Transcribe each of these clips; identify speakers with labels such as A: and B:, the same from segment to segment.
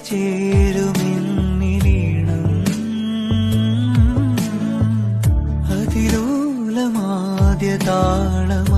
A: ചേരുമെന്നിലീണം അതിരൂലമാദ്യ താളമായി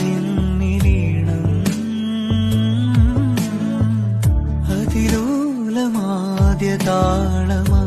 A: ताळमा